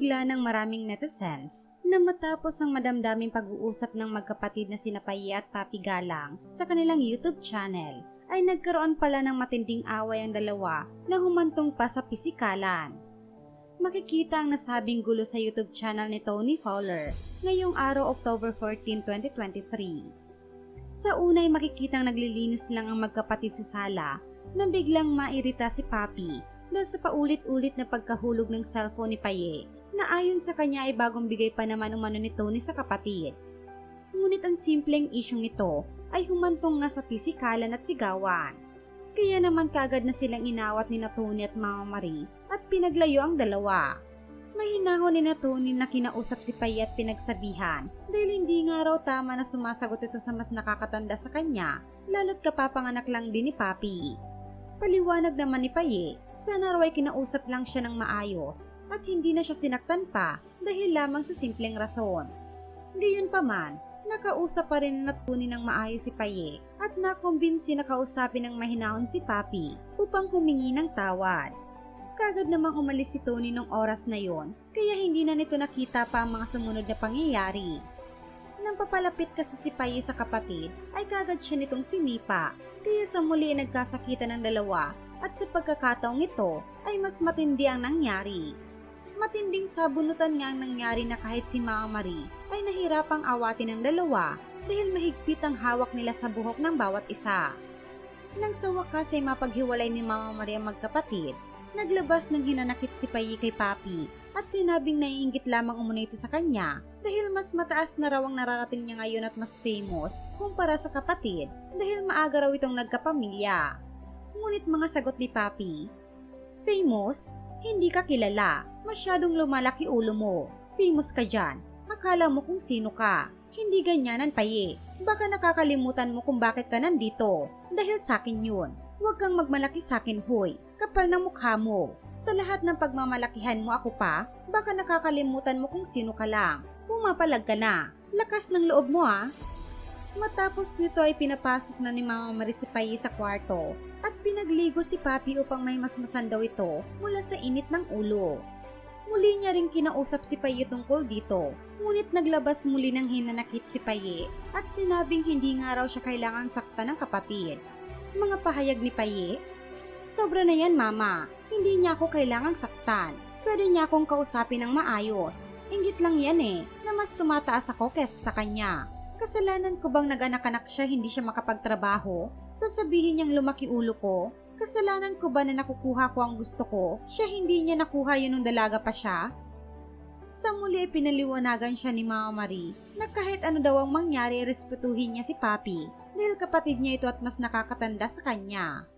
Nabigla ng maraming netizens na matapos ang madamdaming pag-uusap ng magkapatid na sina Paye at Papi Galang sa kanilang YouTube channel ay nagkaroon pala ng matinding away ang dalawa na humantong pa sa pisikalan. Makikita ang nasabing gulo sa YouTube channel ni Tony Fowler ngayong araw October 14, 2023. Sa una ay makikitang naglilinis lang ang magkapatid sa sala nang biglang mairita si Papi dahil sa paulit-ulit na pagkahulog ng cellphone ni Paye na ayon sa kanya ay bagong bigay pa naman umano ni Tony sa kapatid. Ngunit ang simpleng isyong ito ay humantong nga sa pisikalan at sigawan. Kaya naman kagad na silang inawat ni na Tony at Mama Marie at pinaglayo ang dalawa. Mahinahon ni na Tony na kinausap si Paye at pinagsabihan dahil hindi nga raw tama na sumasagot ito sa mas nakakatanda sa kanya lalo't kapapanganak lang din ni Papi. Paliwanag naman ni Paye, sana raw ay kinausap lang siya ng maayos at hindi na siya sinaktan pa dahil lamang sa simpleng rason. Gayon pa man, nakausap pa rin na tunin ng maayos si Paye at nakumbinsi na kausapin ng mahinahon si Papi upang humingi ng tawad. Kagad namang umalis si Tony nung oras na yon, kaya hindi na nito nakita pa ang mga sumunod na pangyayari. Nang papalapit kasi si Paye sa kapatid, ay kagad siya nitong sinipa, kaya sa muli ay nagkasakitan ng dalawa at sa pagkakataong ito ay mas matindi ang nangyari. Matinding sabunutan nga ang nangyari na kahit si Mama Marie ay nahirapang awatin ng dalawa dahil mahigpit ang hawak nila sa buhok ng bawat isa. Nang sa wakas ay mapaghiwalay ni Mama Marie ang magkapatid, naglabas ng hinanakit si Payi kay Papi at sinabing naiingit lamang umuna ito sa kanya dahil mas mataas na raw ang nararating niya ngayon at mas famous kumpara sa kapatid dahil maaga raw itong nagkapamilya. Ngunit mga sagot ni Papi, Famous? Hindi ka kilala. Masyadong lumalaki ulo mo. Famous ka dyan. Akala mo kung sino ka. Hindi ganyanan paye. Baka nakakalimutan mo kung bakit ka nandito. Dahil sa akin yun. Huwag kang magmalaki sa akin, hoy. Kapal ng mukha mo. Sa lahat ng pagmamalakihan mo ako pa, baka nakakalimutan mo kung sino ka lang. Pumapalag ka na. Lakas ng loob mo ah. Matapos nito ay pinapasok na ni Mama Marie si Payi sa kwarto pinagligo si Papi upang may masmasan daw ito mula sa init ng ulo. Muli niya ring kinausap si Paye tungkol dito, ngunit naglabas muli ng hinanakit si Paye at sinabing hindi nga raw siya kailangang saktan ng kapatid. Mga pahayag ni Paye, Sobra na yan mama, hindi niya ako kailangang saktan. Pwede niya akong kausapin ng maayos. Ingit lang yan eh, na mas tumataas ako kesa sa kanya. Kasalanan ko bang nag-anak-anak siya hindi siya makapagtrabaho? Sasabihin niyang lumaki ulo ko? Kasalanan ko ba na nakukuha ko ang gusto ko? Siya hindi niya nakuha yun nung dalaga pa siya? Sa muli pinaliwanagan siya ni Mama Marie na kahit ano daw ang mangyari respetuhin niya si Papi dahil kapatid niya ito at mas nakakatanda sa kanya.